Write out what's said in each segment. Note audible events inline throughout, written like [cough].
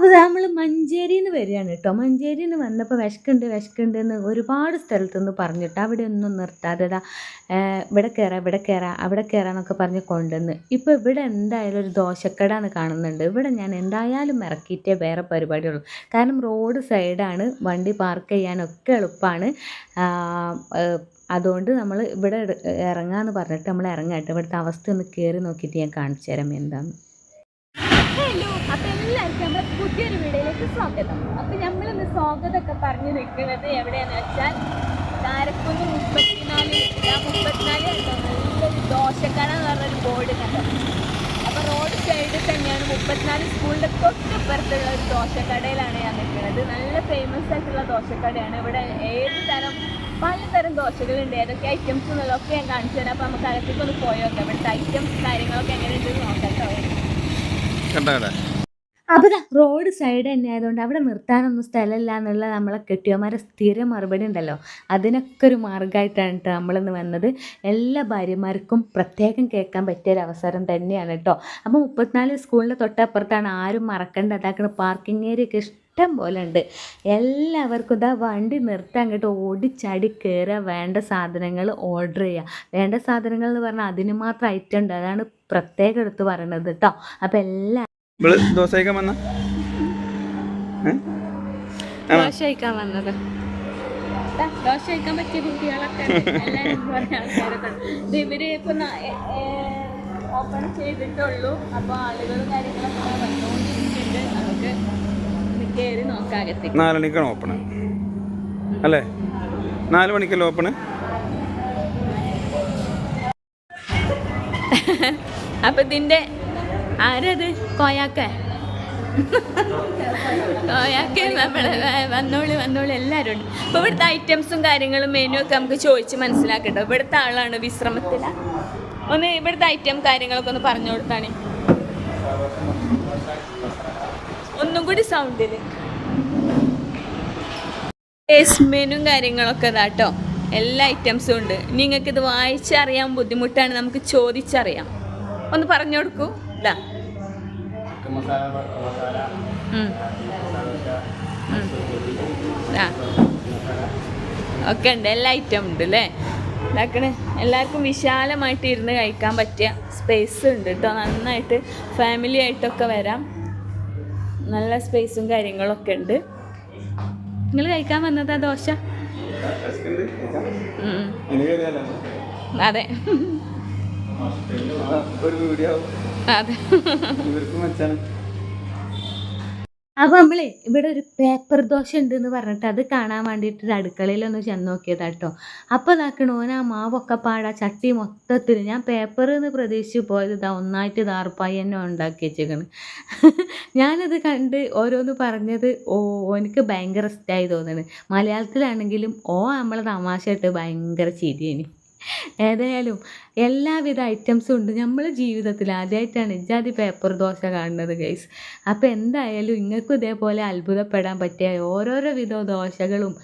അപ്പോൾ നമ്മൾ മഞ്ചേരിയിൽ നിന്ന് വരികയാണ് കേട്ടോ മഞ്ചേരിയിൽ നിന്ന് വന്നപ്പോൾ വിശക്കുണ്ട് വിശക്കുണ്ട് എന്ന് ഒരുപാട് സ്ഥലത്തുനിന്ന് പറഞ്ഞിട്ട് അവിടെ ഒന്നും നിർത്താതെ ഇവിടെ കയറാം ഇവിടെ കയറാം അവിടെ കയറാം എന്നൊക്കെ പറഞ്ഞ് കൊണ്ടുവന്ന്. ഇപ്പോൾ ഇവിടെ എന്തായാലും ഒരു ദോശക്കടാണ് കാണുന്നുണ്ട്. ഇവിടെ ഞാൻ എന്തായാലും ഇറക്കിയിട്ടേ വേറെ പരിപാടിയുള്ളൂ. കാരണം റോഡ് സൈഡാണ് വണ്ടി പാർക്ക് ചെയ്യാനൊക്കെ എളുപ്പമാണ് അതുകൊണ്ട് നമ്മൾ ഇവിടെ ഇറങ്ങാമെന്ന് പറഞ്ഞിട്ട് നമ്മൾ ഇറങ്ങാട്ടെ. ഇവിടുത്തെ അവസ്ഥ ഒന്ന് കയറി നോക്കിയിട്ട് ഞാൻ കാണിച്ചു തരാം എന്താന്ന് ഹലോ അപ്പൊ എല്ലാവർക്കും നമ്മുടെ പുതിയൊരു വീഡിയോയിലേക്ക് സ്വാഗതം. അപ്പൊ നമ്മളിന്ന് സ്വാഗതമൊക്കെ പറഞ്ഞു നിൽക്കുന്നത് എവിടെയാന്ന് വെച്ചാൽ കാരക്കുന്ന് മുപ്പത്തിനാല് മുപ്പത്തിനാല് നല്ലൊരു ദോശക്കട എന്ന് പറഞ്ഞൊരു ബോർഡ് കണ്ടോ. അപ്പൊ റോഡ് സൈഡിൽ തന്നെയാണ് മുപ്പത്തിനാല് സ്കൂളിന്റെ തൊട്ടപ്പുറത്തുള്ള ഒരു ദോശക്കടയിലാണ് ഞാൻ നിൽക്കുന്നത്. നല്ല ഫേമസ് ആയിട്ടുള്ള ദോശക്കടയാണ്. ഇവിടെ ഏത് തരം പലതരം ദോശകളുണ്ട്. ഏതൊക്കെ ഐറ്റംസ് എന്നുള്ളതൊക്കെ ഞാൻ കാണിച്ചു തരാം. അപ്പൊ നമുക്ക് അകത്തേക്ക് ഒന്ന് പോയോക്കാം ഇവിടുത്തെ ഐറ്റംസ് കാര്യങ്ങളൊക്കെ എങ്ങനെയുണ്ടെന്ന് നോക്കാം കേട്ടോ കണ്ടോ അപ്പോൾ റോഡ് സൈഡ് തന്നെ ആയതുകൊണ്ട് അവിടെ നിർത്താനൊന്നും സ്ഥലമില്ല എന്നുള്ള നമ്മളെ കെട്ടിയമാരെ സ്ഥിര മറുപടി ഉണ്ടല്ലോ. അതിനൊക്കെ ഒരു മാർഗമായിട്ടാണ് കേട്ടോ നമ്മളിന്ന് വന്നത്. എല്ലാ ഭാര്യമാർക്കും പ്രത്യേകം കേൾക്കാൻ പറ്റിയ ഒരു അവസരം തന്നെയാണ് കേട്ടോ അപ്പോൾ മുപ്പത്തിനാല് സ്കൂളിന്റെ തൊട്ടപ്പുറത്താണ് ആരും മറക്കേണ്ട. അതാക്കുന്ന പാർക്കിംഗ് ഏരിയ ഒക്കെ ഇഷ്ടം പോലെ ഉണ്ട്. എല്ലാവർക്കും ഇതാ വണ്ടി നിർത്താൻ കേട്ടോ ഓടിച്ചാടി കയറുക വേണ്ട സാധനങ്ങൾ ഓർഡർ ചെയ്യുക വേണ്ട സാധനങ്ങൾ എന്ന് പറഞ്ഞാൽ അതിന് മാത്രം ഐറ്റം ഉണ്ട്. അതാണ് പ്രത്യേകം എടുത്ത് പറയണത് കേട്ടോ അപ്പോൾ എല്ലാ ഇവൾ ദോശ കഴിക്കാൻ വന്ന ദോശ കഴിക്കാൻ വന്നത്. ദോശ കഴിക്കാൻ പറ്റിയ കുട്ടികളൊക്കെ ഉണ്ട്. എല്ലാവരും കുറേ ആൾക്കാരൊക്കെ ഉണ്ട്. ഇത് ഇവർ ഇപ്പൊ ഓപ്പൺ ചെയ്തിട്ടുള്ളൂ. അപ്പൊ ആളുകളും കാര്യങ്ങളൊക്കെ വന്നുകൊണ്ടിരിക്കുന്നുണ്ട് നമുക്ക് ഒന്ന് കയറി നോക്കാം അകത്തേക്ക് നാല് മണിക്കാണ് ഓപ്പണ് അല്ലേ? നാല് മണിക്കല്ലേ ഓപ്പണ് അപ്പൊ ഇതിന്റെ ആരത്? കോയാക്ക. കോയാക്ക നമ്മളെ. വന്നോളി വന്നോളി. എല്ലാവരും ഉണ്ട്. അപ്പൊ ഇവിടുത്തെ ഐറ്റംസും കാര്യങ്ങളും മെനു ഒക്കെ നമുക്ക് ചോദിച്ച് മനസ്സിലാക്കട്ടോ. ഇവിടുത്തെ ആളാണ് വിശ്രമത്തില. ഒന്ന് ഇവിടുത്തെ ഐറ്റം കാര്യങ്ങളൊക്കെ ഒന്ന് പറഞ്ഞു കൊടുത്താണ്. ഒന്നും കൂടി ടേസ്റ്റ് മെനും കാര്യങ്ങളൊക്കെ ഇതാട്ടോ എല്ലാ ഐറ്റംസും ഉണ്ട്. നിങ്ങൾക്കിത് വായിച്ചറിയാൻ ബുദ്ധിമുട്ടാണ് നമുക്ക് ചോദിച്ചറിയാം. ഒന്ന് പറഞ്ഞു കൊടുക്കൂ. ഇതാ. ഉം. ഉം. ആ ഒക്കെ ഉണ്ട് എല്ലാ ഐറ്റം ഉണ്ട് അല്ലേ ഇതാക്കണ്. എല്ലാവർക്കും വിശാലമായിട്ട് ഇരുന്ന് കഴിക്കാൻ പറ്റിയ സ്പേസ് ഉണ്ട് കേട്ടോ നന്നായിട്ട് ഫാമിലി ആയിട്ടൊക്കെ വരാം. നല്ല സ്പേസും കാര്യങ്ങളൊക്കെ ഉണ്ട്. നിങ്ങൾ കഴിക്കാൻ വന്നതാ ദോശ. അതെ. ഒരു വീഡിയോ അതെ. അപ്പോൾ നമ്മളെ ഇവിടെ ഒരു പേപ്പർ ദോശ ഉണ്ട് എന്ന് പറഞ്ഞിട്ട് അത് കാണാൻ വേണ്ടിയിട്ട് അടുക്കളയിലൊന്ന് ചെന്ന് നോക്കിയതാ കേട്ടോ അപ്പൊ ഇതാക്കണ ഓന ആ മാവൊക്കെ പാടാ ചട്ടി മൊത്തത്തിൽ. ഞാൻ പേപ്പർ എന്ന് പ്രതീക്ഷിച്ച് പോയത് ഇതാ ഒന്നായിട്ട് ദാർപ്പായി തന്നെ ഉണ്ടാക്കി വെച്ചേക്കണ്. ഞാനത് കണ്ട് ഓരോന്ന് പറഞ്ഞത് ഓ എനിക്ക് ഭയങ്കര ഇഷ്ടമായി തോന്നുന്നത് മലയാളത്തിലാണെങ്കിലും ഓ നമ്മളെ തമാശ ഇട്ട് ഭയങ്കര ചിരിയേനി. ഏതായാലും എല്ലാവിധ ഐറ്റംസും ഉണ്ട്. നമ്മൾ ജീവിതത്തിൽ ആദ്യമായിട്ടാണ് ഇജാതി പേപ്പർ ദോശ കാണുന്നത് ഗൈസ് അപ്പോൾ എന്തായാലും നിങ്ങൾക്കും ഇതേപോലെ അത്ഭുതപ്പെടാൻ പറ്റിയ ഓരോരോ വിധ ദോശകളും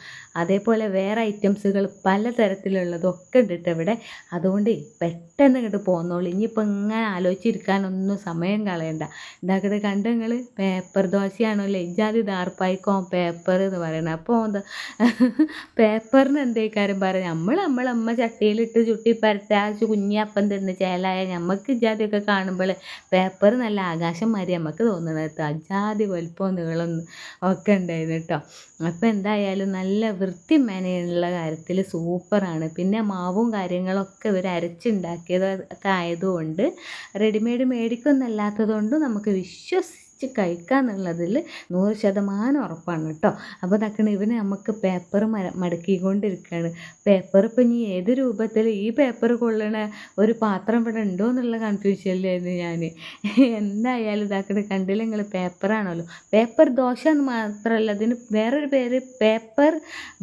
അതേപോലെ വേറെ ഐറ്റംസുകൾ പലതരത്തിലുള്ളതൊക്കെ ഉണ്ട് ഇവിടെ. അതുകൊണ്ട് പെട്ടെന്ന് ഇങ്ങോട്ട് പോന്നോളൂ. ഇനിയിപ്പോൾ ഇങ്ങനെ ആലോചിച്ചിരിക്കാനൊന്നും സമയം കളയണ്ട. ഇതാക്കട്ടെ കണ്ട് നിങ്ങൾ പേപ്പർ ദോശയാണല്ലോ. ഇജാതി ദാർപ്പായിക്കോ പേപ്പർ എന്ന് പറയുന്നത് അപ്പോൾ എന്താ? പേപ്പറിന് എന്തേക്കാരും പറയാം? നമ്മൾ അമ്മ ചട്ടിയിലിട്ട് ചുട്ടി പരത്താച്ച് കുഞ്ഞിയപ്പം തിന്ന് ചേലായ നമുക്ക് ഇജാതിയൊക്കെ കാണുമ്പോൾ പേപ്പർ നല്ല ആകാശം മാതിരി നമുക്ക് തോന്നുന്നത് അജാതി വലുപ്പം നീളം ഒക്കെ ഉണ്ടായിരുന്നു കേട്ടോ. അപ്പോൾ എന്തായാലും നല്ല വൃത്തി മെനയുള്ള കാര്യത്തിൽ സൂപ്പറാണ്. പിന്നെ മാവും കാര്യങ്ങളൊക്കെ ഇവർ അരച്ചുണ്ടാക്കിയതൊക്കെ ആയതുകൊണ്ട് റെഡിമെയ്ഡ് മേടിക്കൊന്നല്ലാത്തതുകൊണ്ട് നമുക്ക് വിശ്വസിച്ച് കഴിക്കാന്നുള്ളതിൽ നൂറ് ശതമാനം ഉറപ്പാണ് കേട്ടോ. അപ്പോൾ തക്കണ ഇവന് നമുക്ക് പേപ്പർ മടക്കിക്കൊണ്ടിരിക്കുകയാണ്. പേപ്പർ ഇപ്പം ഇനി ഏത് രൂപത്തിൽ ഈ പേപ്പർ കൊള്ളണ ഒരു പാത്രം ഇവിടെ ഉണ്ടോ എന്നുള്ള കൺഫ്യൂഷനിലായിരുന്നു ഞാൻ. എന്തായാലും ഇതാക്കണ കണ്ടില്ല നിങ്ങൾ പേപ്പറാണല്ലോ പേപ്പർ ദോശ എന്ന് മാത്രമല്ല അതിന് വേറൊരു പേര് പേപ്പർ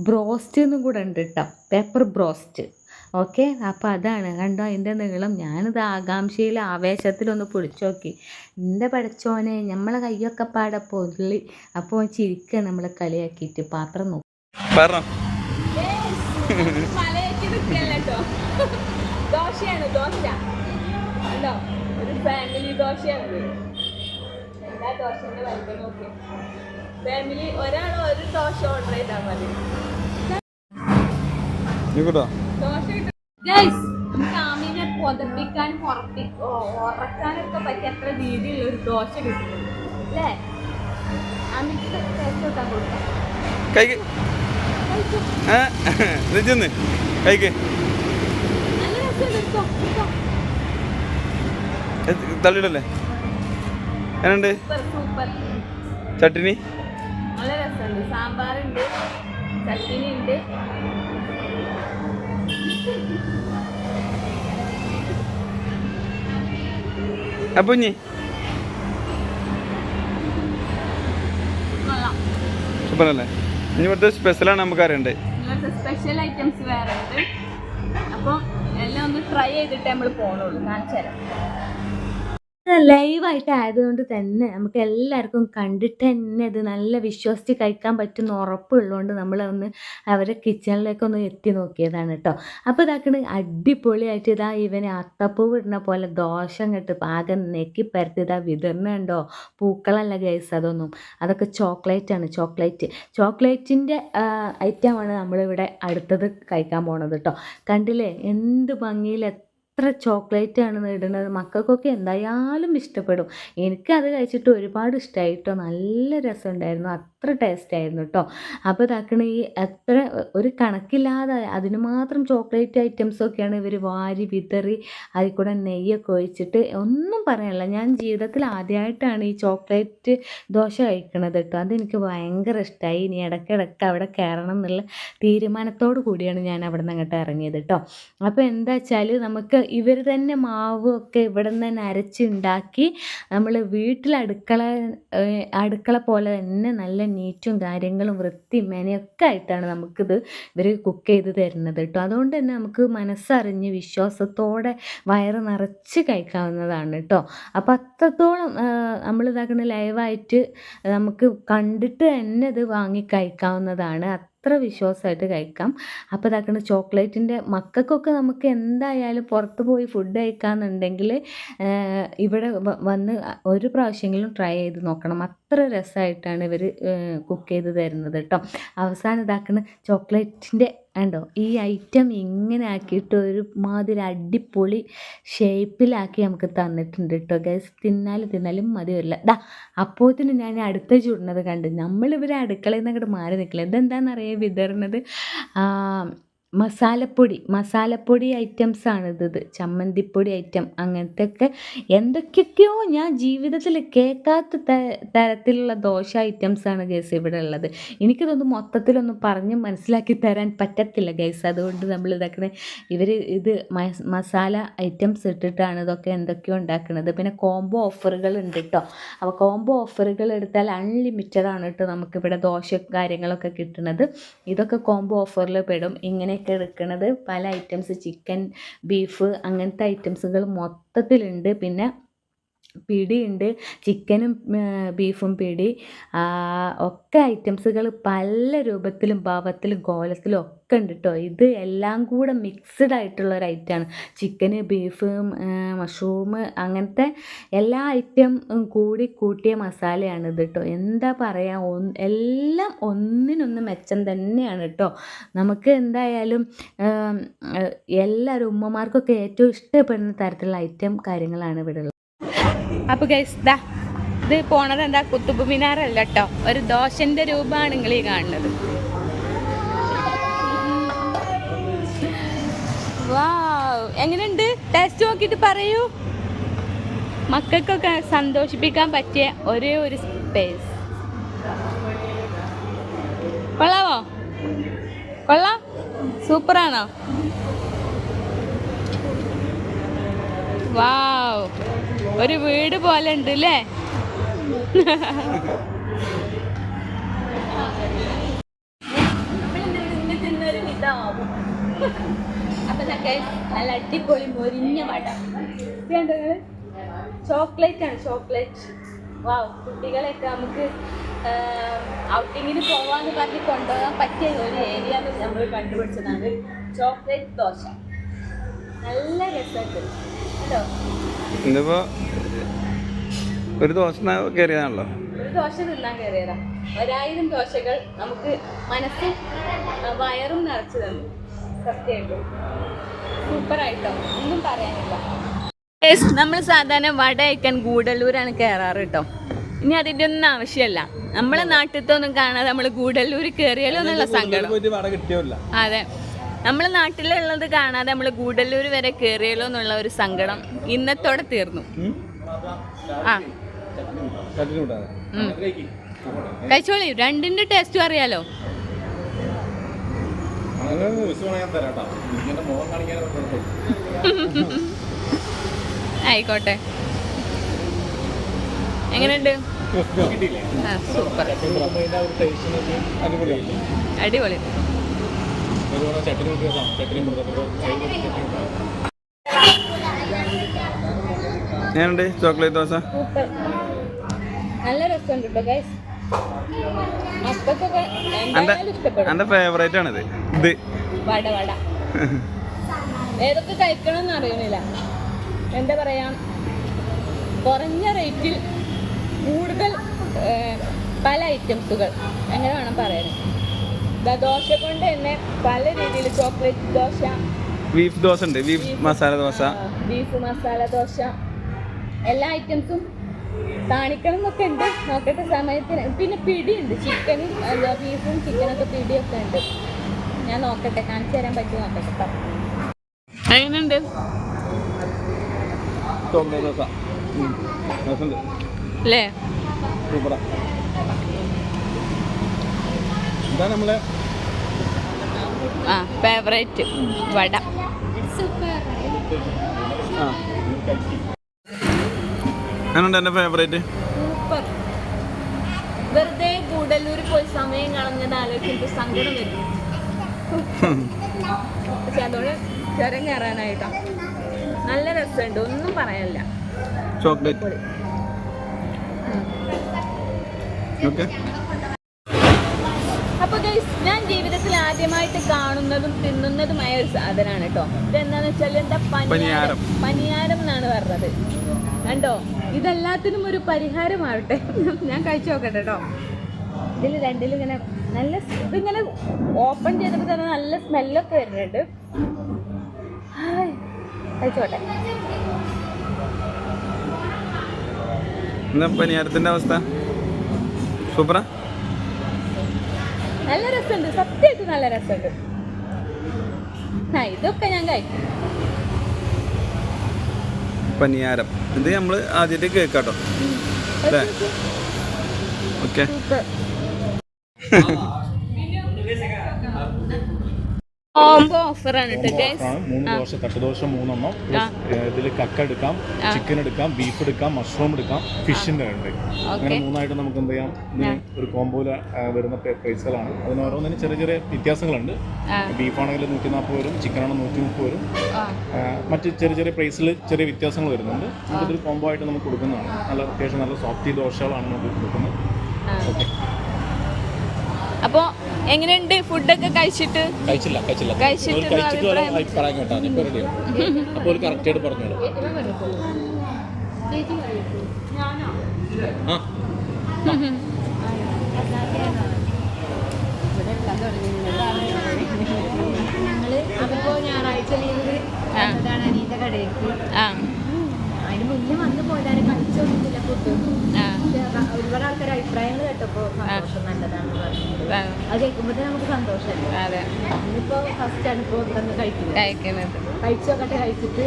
ബ്രോസ്റ്റ് എന്നും കൂടെ ഉണ്ട് കേട്ടോ. പേപ്പർ ബ്രോസ്റ്റ് ഓക്കെ അപ്പോൾ അതാണ്. കണ്ടോ അതിന്റെ നീളം. ഞാനിത് ആകാംക്ഷയിൽ ആവേശത്തിലൊന്ന് പിടിച്ചു നോക്കി. എന്റെ പഠിച്ചോനെ നമ്മളെ കയ്യൊക്കെ പാടെ പൊള്ളി. അപ്പോൾ ചിരിക്കുക നമ്മളെ കളിയാക്കിയിട്ട്. പാത്രം നോക്കും. ദോശയാണ് ദോശ. ഉണ്ടോ ഒരു ഫാമിലി ദോശയാണത്. എല്ലാ ദോശന്റെ വലിപ്പം നോക്കി. ഫാമിലി ഒരാൾ ഒരു ദോശ ഓർഡർ ചെയ്താൽ മതി. ആമീനെ പുതപ്പിക്കാനും ഉറക്കാനൊക്കെ പറ്റിയ അത്ര രീതിയിലുള്ള ഒരു ദോശ കിട്ടുന്നുണ്ട് അല്ലേ? ആമിക്ക് ടേസ്റ്റ് കൊടുക്കാം. കൈക്ക് എടുത്തോ. എന്നുണ്ട് ചട്ടിനി? നല്ല രസമുണ്ട്. സാമ്പാറുണ്ട് ചട്ടിനി ഉണ്ട് അപ്പൊ ഇനി കൊള്ളാം. സൂപ്പറല്ലേ? ഇനി ഇവിടുത്തെ സ്പെഷ്യലാണ് നമുക്ക് അറിയണ്ടേ. സ്പെഷ്യൽ ഐറ്റംസ് വേറെ ഉണ്ട്. അപ്പം എല്ലാം ഒന്ന് ട്രൈ ചെയ്തിട്ട് നമ്മൾ പോകണുള്ളൂ കാണിച്ചു തരാം. ലൈവായിട്ട് ആയതുകൊണ്ട് തന്നെ നമുക്ക് എല്ലാവർക്കും കണ്ടിട്ട് തന്നെ ഇത് നല്ല വിശ്വസിച്ച് കഴിക്കാൻ പറ്റുന്ന ഉറപ്പുള്ളതുകൊണ്ട് നമ്മളൊന്ന് അവരെ കിച്ചണിലേക്കൊന്ന് എത്തി നോക്കിയതാണ് കേട്ടോ അപ്പോൾ ഇതാക്കണ് അടിപൊളിയായിട്ട് ഇതാ ഇവനെ അത്തപ്പൂ ഇടുന്ന പോലെ ദോഷം കെട്ട് പാകം നെക്കി പരത്തി ഇതാ വിതരണുണ്ടോ? പൂക്കളല്ല ഗൈസ് അതൊന്നും. അതൊക്കെ ചോക്ലേറ്റാണ് ചോക്ലേറ്റ് ചോക്ലേറ്റിന്റെ ഐറ്റമാണ് നമ്മളിവിടെ അടുത്തത് കഴിക്കാൻ പോണത് കേട്ടോ കണ്ടില്ലേ? എന്ത് ഭംഗിയിൽ എത്ര ചോക്ലേറ്റ് ആണ് ഇടുന്നത്? മക്കൾക്കൊക്കെ എന്തായാലും ഇഷ്ടപ്പെടും. എനിക്കത് കഴിച്ചിട്ട് ഒരുപാട് ഇഷ്ടമായി കേട്ടോ നല്ല രസമുണ്ടായിരുന്നു. അത്ര ടേസ്റ്റ് ആയിരുന്നു കേട്ടോ അപ്പോൾ ഇതാക്കണ ഈ എത്ര ഒരു കണക്കില്ലാതെ അതിന് മാത്രം ചോക്ലേറ്റ് ഐറ്റംസൊക്കെയാണ് ഇവർ വാരി വിതറി അതിൽ കൂടെ നെയ്യൊക്കെ ഒഴിച്ചിട്ട് ഒന്നും പറയാനില്ല. ഞാൻ ജീവിതത്തിൽ ആദ്യമായിട്ടാണ് ഈ ചോക്ലേറ്റ് ദോശ കഴിക്കണത് കേട്ടോ അതെനിക്ക് ഭയങ്കര ഇഷ്ടമായി ഇനി ഇടയ്ക്കിടയ്ക്ക് അവിടെ കയറണം എന്നുള്ള തീരുമാനത്തോടു കൂടിയാണ് ഞാൻ അവിടെ നിന്ന് അങ്ങോട്ട് ഇറങ്ങിയത് കേട്ടോ അപ്പോൾ എന്താ വെച്ചാൽ നമുക്ക് ഇവർ തന്നെ മാവ് ഒക്കെ ഇവിടെ നിന്ന് അരച്ചുണ്ടാക്കി നമ്മൾ വീട്ടിൽ അടുക്കള അടുക്കള പോലെ തന്നെ നല്ല നീറ്റും കാര്യങ്ങളും വൃത്തി മെനയൊക്കെ ആയിട്ടാണ് നമുക്കിത് ഇവർ കുക്ക് ചെയ്ത് തരുന്നത് കേട്ടോ. അതുകൊണ്ട് തന്നെ നമുക്ക് മനസ്സറിഞ്ഞ് വിശ്വാസത്തോടെ വയറ് നിറച്ച് കഴിക്കാവുന്നതാണ് കേട്ടോ. അപ്പോൾ അത്രത്തോളം നമ്മൾ ഇതാക്കുന്ന ലൈവായിട്ട് നമുക്ക് കണ്ടിട്ട് തന്നെ ഇത് വാങ്ങി കഴിക്കാവുന്നതാണ്. അത്ര വിശ്വാസമായിട്ട് കഴിക്കാം. അപ്പോൾ ഇതാക്കുന്ന ചോക്ലേറ്റിന്റെ മക്കൾക്കൊക്കെ നമുക്ക് എന്തായാലും പുറത്ത് പോയി ഫുഡ് കഴിക്കാമെന്നുണ്ടെങ്കിൽ ഇവിടെ വന്ന് ഒരു പ്രാവശ്യമെങ്കിലും ട്രൈ ചെയ്ത് നോക്കണം. അത്ര രസമായിട്ടാണ് ഇവർ കുക്ക് ചെയ്ത് തരുന്നത് കേട്ടോ അവസാനം ഇതാക്കുന്ന ചോക്ലേറ്റിന്റെ ഉണ്ടോ ഈ ഐറ്റം ഇങ്ങനെ ആക്കിയിട്ട് ഒരു മാതിരി അടിപൊളി ഷേപ്പിലാക്കി നമുക്ക് തന്നിട്ടുണ്ട് കേട്ടോ ഗൈസ് തിന്നാലും തിന്നാലും മതി വരില്ല. ഡാ അപ്പോത്തിന് ഞാൻ അടുത്ത ചുടുന്നത് കണ്ട്. നമ്മളിവരെ അടുക്കളയിൽ നിന്ന് അങ്ങോട്ട് മാറി നിൽക്കില്ല? ഇതെന്താണെന്നറിയാം വിതറുന്നത് മസാലപ്പൊടി മസാലപ്പൊടി ഐറ്റംസ് ഇത് ചമ്മന്തിപ്പൊടി ഐറ്റം അങ്ങനത്തെ ഒക്കെ എന്തൊക്കെയൊക്കെയോ ഞാൻ ജീവിതത്തിൽ കേൾക്കാത്ത തരത്തിലുള്ള ദോശ ഐറ്റംസ് ആണ് ഗൈസ് ഇവിടെ ഉള്ളത്. എനിക്കിതൊന്നും മൊത്തത്തിലൊന്നും പറഞ്ഞ് മനസ്സിലാക്കി തരാൻ പറ്റത്തില്ല ഗൈസ് അതുകൊണ്ട് നമ്മൾ ഇതാക്കണ ഇവർ ഇത് മസാല ഐറ്റംസ് ഇട്ടിട്ടാണ് ഇതൊക്കെ എന്തൊക്കെയോ ഉണ്ടാക്കുന്നത്. പിന്നെ കോംബോ ഓഫറുകൾ ഉണ്ട് കേട്ടോ അപ്പോൾ കോംബോ ഓഫറുകൾ എടുത്താൽ അൺലിമിറ്റഡ് ആണ് കേട്ടോ നമുക്കിവിടെ ദോശ കാര്യങ്ങളൊക്കെ കിട്ടുന്നത്. ഇതൊക്കെ കോംബോ ഓഫറിൽ പെടും. ഇങ്ങനെയൊക്കെ എടുക്കുന്നത് പല ഐറ്റംസ് ചിക്കൻ ബീഫ് അങ്ങനത്തെ ഐറ്റംസുകൾ മൊത്തത്തിലുണ്ട്. പിന്നെ പിടിയുണ്ട്. ചിക്കനും ബീഫും പിടി. ഒക്കെ ഐറ്റംസുകൾ പല രൂപത്തിലും ഭാവത്തിലും കോലത്തിലും ഒക്കെ ഉണ്ട് കേട്ടോ ഇത് എല്ലാം കൂടെ മിക്സ്ഡ് ആയിട്ടുള്ള ഒരു ഐറ്റമാണ് ചിക്കന് ബീഫ് മഷ്റൂം അങ്ങനത്തെ എല്ലാ ഐറ്റം കൂടി കൂട്ടിയ മസാലയാണ് ഇത് കേട്ടോ എന്താ പറയുക എല്ലാം ഒന്നിനൊന്ന് മെച്ചം തന്നെയാണ് കേട്ടോ നമുക്ക് എന്തായാലും എല്ലാവരും ഉമ്മമാർക്കൊക്കെ ഏറ്റവും ഇഷ്ടപ്പെടുന്ന തരത്തിലുള്ള ഐറ്റം കാര്യങ്ങളാണ് ഇവിടെ ഉള്ളത് അപ്പൊ ഗൈസ് ദാ ഇത് പോണത് എന്താ കുത്തുബ് മിനാറല്ല കേട്ടോ ഒരു ദോശന്റെ രൂപമാണ് നിങ്ങൾ ഈ കാണുന്നത് എങ്ങനെയുണ്ട്? ടേസ്റ്റ് നോക്കിയിട്ട് പറയൂ. മക്കൾക്കൊക്കെ സന്തോഷിപ്പിക്കാൻ പറ്റിയ ഒരേ ഒരു സ്പേസ് കൊള്ളാവോ? കൊള്ളാം. സൂപ്പറാണോ? വാവ്. ഒരു വീട് പോലെ ഉണ്ട് അല്ലേ നല്ല അടിപൊളി മൊരിഞ്ഞ വട ചോക്ലേറ്റ് ആണ് ചോക്ലേറ്റ്. വാ കുട്ടികളെയൊക്കെ നമുക്ക് ഔട്ടിങ്ങിന് പോവാന്ന് പറഞ്ഞ് കൊണ്ടുപോകാൻ പറ്റിയ ഒരു ഏരിയ നമ്മൾ കണ്ടുപിടിച്ചതാണ്. ചോക്ലേറ്റ് ദോശ. നല്ല രസമുണ്ട് കേട്ടോ? ഇതിപ്പോൾ ഒരു ദോശ കയറിയതാണല്ലോ ദോശ തിന്നാൻ കയറിയതാ ഒരായിരം ദോശകൾ നമുക്ക് മനസ്സും വയറും നിറച്ചു തന്നു. സത്യമായിട്ടും. സൂപ്പറായിട്ടോ? ഒന്നും പറയാനില്ല. നമ്മൾ സാധാരണ വട അയക്കാൻ ഗൂഡല്ലൂരാണ് കയറാറ് കേട്ടോ ഇനി അതിന്റെ ഒന്നും ആവശ്യമല്ല. നമ്മളെ നാട്ടിലത്തെ ഒന്നും കാണാതെ നമ്മൾ ഗൂഡല്ലൂർ കയറിയാലോ എന്നുള്ള സങ്കടം. വട കിട്ടിയല്ല. അതെ. നമ്മളെ നാട്ടിലുള്ളത് കാണാതെ നമ്മൾ ഗൂഡല്ലൂർ വരെ കയറിയല്ലോ എന്നുള്ള ഒരു സങ്കടം ഇന്നത്തോടെ തീർന്നു. ആ. കഴിച്ചോളി രണ്ടിന്റെ ടേസ്റ്റും അറിയാലോ. [laughs] ആയിക്കോട്ടെ. എങ്ങനെയുണ്ട്? സൂപ്പർ. അടിപൊളി. ഞാനുണ്ട് ചോക്ലേറ്റ് ദോശ? നല്ല രസമുണ്ട് കേട്ടോ ഗൈസ് എന്റെ ഫേവറേറ്റ് ആണിത്. ഇത്. വട വട. ഏതൊക്കെ കഴിക്കണമെന്ന് അറിയണില്ല. എന്താ പറയാ? കുറഞ്ഞ റേറ്റിൽ കൂടുതൽ പല ഐറ്റംസുകൾ അങ്ങനെ വേണം പറയാൻ? ദോശ കൊണ്ട് തന്നെ പല രീതിയിൽ ചോക്ലേറ്റ് ദോശ. ബീഫ് ദോശ ഉണ്ട് ബീഫ് മസാല ദോശ. ബീഫ് മസാല ദോശ. എല്ലാ ഐറ്റംസും കാണിക്കണം എന്നൊക്കെ ഉണ്ട്. നോക്കട്ടെ സമയത്തിന്. പിന്നെ പിടിയുണ്ട് ചിക്കനും ബീഫും ചിക്കനൊക്കെ പിടിയൊക്കെ ഉണ്ട്. ഞാൻ നോക്കട്ടെ കാണിച്ചു തരാൻ പറ്റി നോക്കട്ടെ കേട്ടോ എങ്ങനെയുണ്ട്? അല്ലേ സൂപ്പറാ. ഇതാ നമ്മളെ? ആ ഫേവറേറ്റ് വട. എന്നുണ്ട് എന്റെ ഫേവറേറ്റ് സൂപ്പർ വെറുതെ ഗൂഡല്ലൂരിൽ പോയി സമയം കളഞ്ഞത് ആലോചിക്കുമ്പോൾ സങ്കടം വരും. പക്ഷെ അതോടെ ചുരം കയറാനായിട്ടോ. നല്ല രസമുണ്ട് ഒന്നും പറയാനില്ല ചോക്ലേറ്റ് ഓക്കെ അപ്പൊ ഗൈസ് ഞാൻ ആദ്യമായിട്ട് കാണുന്നതും തിന്നുന്നതുമായ ഒരു സാധനമാണ് കേട്ടോ. ഇതെന്താന്ന് വെച്ചാൽ എന്താ പനിയാരം. പനിയാരം. എന്നാണ് പറഞ്ഞത്. കണ്ടോ? ഇതെല്ലാത്തിനും ഒരു പരിഹാരമാവട്ടെ. ഞാൻ കഴിച്ചു നോക്കട്ടെ കേട്ടോ. ഇതിൽ രണ്ടിലും ഇങ്ങനെ നല്ല ഇതിങ്ങനെ ഓപ്പൺ ചെയ്തപ്പോൾ തന്നെ നല്ല സ്മെല്ലൊക്കെ വരുന്നുണ്ട്. കഴിച്ചോട്ടെ എന്താ പനിയാരത്തിന്റെ അവസ്ഥ? സൂപ്പറാ നല്ല രസമുണ്ട്. സത്യമായിട്ട് നല്ല രസമുണ്ട്. ആ ഇതൊക്കെ ഞാൻ കഴിക്കും പനിയാരം. ഇത് നമ്മൾ ആദ്യമായിട്ട് കേൾക്കാട്ടോ. അല്ലേ? ഓക്കെ. കോംബോ ഓഫറാണ് മൂന്ന് ദോശ തട്ടുദോശ മൂന്നെണ്ണം. ഇതിൽ കക്ക എടുക്കാം ചിക്കൻ എടുക്കാം ബീഫ് എടുക്കാം മഷ്റൂം എടുക്കാം ഫിഷിന്റെ ഉണ്ട്. അങ്ങനെ മൂന്നായിട്ട് നമുക്ക് എന്ത് ചെയ്യാം? ഒരു കോമ്പോയിൽ വരുന്ന പ്രൈസുകളാണ് അതിന് ഓരോന്നിനും ചെറിയ ചെറിയ വ്യത്യാസങ്ങളുണ്ട്. ബീഫാണെങ്കിൽ നൂറ്റി നാൽപ്പത് വരും ചിക്കൻ ആണെങ്കിൽ നൂറ്റി മുപ്പത് വരും മറ്റ് ചെറിയ ചെറിയ പ്രൈസിൽ ചെറിയ വ്യത്യാസങ്ങൾ വരുന്നുണ്ട്. നമുക്കിതൊരു കോംബോ ആയിട്ട് നമുക്ക് കൊടുക്കുന്നതാണ്. നല്ല അത്യാവശ്യം നല്ല സോഫ്റ്റി ദോശകളാണ് നമുക്ക് കൊടുക്കുന്നത്. ഓക്കെ അപ്പോ എങ്ങനെയുണ്ട് ഫുഡൊക്കെ കഴിച്ചിട്ട്? കഴിച്ചില്ല കഴിച്ചില്ല. കഴിച്ചിട്ട് ഒരു കഴിച്ചിട്ട് വരെ പറയാൻ കേട്ടോ. ഇപ്പോൾ റെഡിയോ അപ്പോൾ ഒരു കറക്റ്റായിട്ട് പറഞ്ഞോളൂ. ആ. ഞങ്ങൾ അതിപ്പോ ഞായറാഴ്ച ലീവ് അനീന്റെ കടയിലേക്ക്. ആ. മുന്നേ വന്ന് ഫുഡ് ആ. ഒരുപാട് ആൾക്കാർ അഭിപ്രായങ്ങൾ കേട്ടപ്പോ സന്തോഷം നല്ലതാണെന്ന് പറഞ്ഞു അത് കേൾക്കുമ്പോ നമുക്ക് സന്തോഷമല്ലേ? അതെ. ഇന്നിപ്പോ ഫസ്റ്റ് അനുഭവം തന്നെ കഴിക്കുന്നത്. കഴിക്കുന്നത്. കഴിച്ചോക്കട്ടെ കഴിച്ചിട്ട്.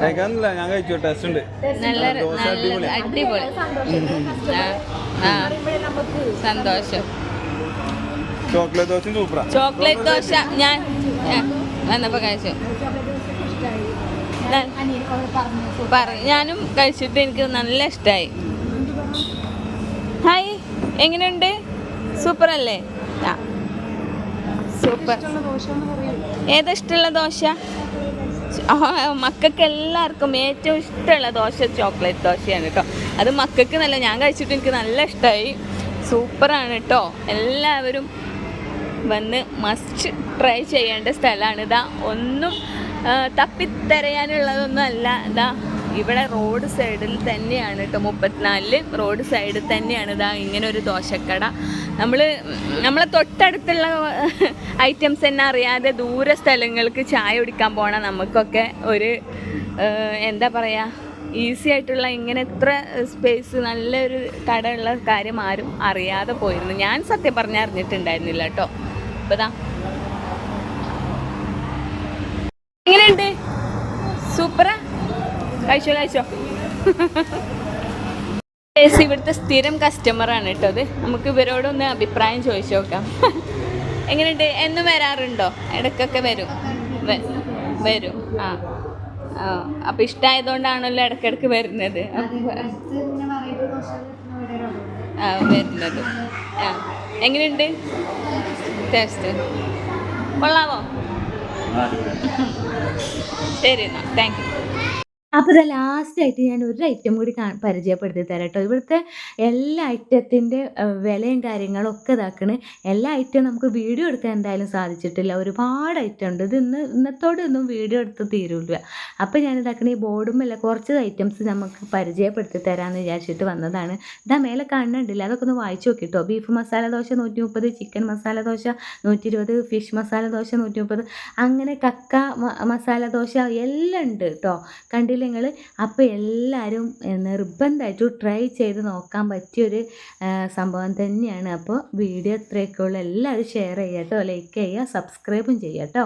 കഴിക്കാനില്ല ഞാൻ കഴിച്ചു ടേസ്റ്റ് ഉണ്ട്. നല്ല നല്ല അടിപൊളി. സന്തോഷം. ചോക്ലേറ്റ് ദോശ സൂപ്പറാ. ചോക്ലേറ്റ് ദോശ ഞാൻ വന്നപ്പോ കഴിച്ചു. പറഞ്ഞു പറ ഞാനും കഴിച്ചിട്ട് എനിക്ക് നല്ല ഇഷ്ടമായി ഹായ് എങ്ങനെയുണ്ട്? സൂപ്പർ അല്ലേ സൂപ്പർ. ഏതാ ഇഷ്ടമുള്ള ദോശ? മക്കൾക്ക് എല്ലാവർക്കും ഏറ്റവും ഇഷ്ടമുള്ള ദോശ ചോക്ലേറ്റ് ദോശയാണ് കേട്ടോ. അത് മക്കൾക്ക് നല്ല ഞാൻ കഴിച്ചിട്ട് എനിക്ക് നല്ല ഇഷ്ടമായി സൂപ്പറാണ് കേട്ടോ. എല്ലാവരും വന്ന് മസ്റ്റ് ട്രൈ ചെയ്യേണ്ട സ്ഥലമാണ് ഇതാ. ഒന്നും തപ്പിത്തരയാനുള്ളതൊന്നും അല്ല ഇതാ ഇവിടെ റോഡ് സൈഡിൽ തന്നെയാണ് കേട്ടോ മുപ്പത്തിനാലിൽ. റോഡ് സൈഡിൽ തന്നെയാണ് ഇതാ ഇങ്ങനെ ഒരു ദോശക്കട. നമ്മൾ നമ്മളെ തൊട്ടടുത്തുള്ള ഐറ്റംസ് തന്നെ അറിയാതെ ദൂര സ്ഥലങ്ങൾക്ക് ചായ കുടിക്കാൻ പോകണം നമുക്കൊക്കെ ഒരു എന്താ പറയുക ഈസി ആയിട്ടുള്ള ഇങ്ങനെ എത്ര സ്പേസ് നല്ലൊരു കടയുള്ള കാര്യം ആരും അറിയാതെ പോയിരുന്നു. ഞാൻ സത്യം പറഞ്ഞാൽ അറിഞ്ഞിട്ടുണ്ടായിരുന്നില്ല കേട്ടോ. ഇപ്പൊ ദാ എങ്ങനെയുണ്ട്? സൂപ്പറാ കഴിച്ചോ കഴിച്ചോ? ഇവിടുത്തെ സ്ഥിരം കസ്റ്റമറാണ് കേട്ടോ അത്. നമുക്ക് ഇവരോടൊന്ന് അഭിപ്രായം ചോദിച്ചു നോക്കാം. എങ്ങനെയുണ്ട്? എന്നും വരാറുണ്ടോ? ഇടക്കൊക്കെ വരും. വരും. ആ അപ്പം ഇഷ്ടമായതുകൊണ്ടാണല്ലോ ഇടയ്ക്കിടയ്ക്ക് വരുന്നത്. ആ വരുന്നത്. ആ. എങ്ങനെയുണ്ട്? ടേസ്റ്റ് കൊള്ളാമോ Thank you. അപ്പോൾ ഇത് ലാസ്റ്റായിട്ട് ഞാൻ ഒരു ഐറ്റം കൂടി കാ പരിചയപ്പെടുത്തി തരാം കേട്ടോ ഇവിടുത്തെ എല്ലാ ഐറ്റത്തിന്റെ വിലയും കാര്യങ്ങളും ഒക്കെ ഇതാക്കണ്. എല്ലാ ഐറ്റവും നമുക്ക് വീഡിയോ എടുക്കാൻ എന്തായാലും സാധിച്ചിട്ടില്ല. ഒരുപാട് ഐറ്റം ഉണ്ട്. ഇത് ഇന്ന് ഇന്നത്തോടൊന്നും വീഡിയോ എടുത്ത് തീരൂല. അപ്പോൾ ഞാൻ ഇതാക്കണ ഈ ബോർഡുമല്ല കുറച്ച് ഐറ്റംസ് നമുക്ക് പരിചയപ്പെടുത്തി തരാമെന്ന് വിചാരിച്ചിട്ട് വന്നതാണ്. ഇതാ മേലെ കാണുന്നുണ്ടല്ലോ അതൊക്കെ ഒന്ന് വായിച്ചു നോക്കിട്ടോ. ബീഫ് മസാല ദോശ നൂറ്റി മുപ്പത് ചിക്കൻ മസാല ദോശ നൂറ്റി ഇരുപത് ഫിഷ് മസാല ദോശ നൂറ്റി മുപ്പത് അങ്ങനെ കക്ക മസാല ദോശ എല്ലാം ഉണ്ട് കേട്ടോ കണ്ടില്ല? നിങ്ങൾ അപ്പോൾ എല്ലാവരും നിർബന്ധമായിട്ടും ട്രൈ ചെയ്ത് നോക്കാൻ പറ്റിയൊരു സംഭവം തന്നെയാണ്. അപ്പോൾ വീഡിയോ ഇത്രയൊക്കെ ഉള്ളൂ. എല്ലാവരും ഷെയർ ചെയ്യുക കേട്ടോ ലൈക്ക് ചെയ്യുക സബ്സ്ക്രൈബും ചെയ്യുക കേട്ടോ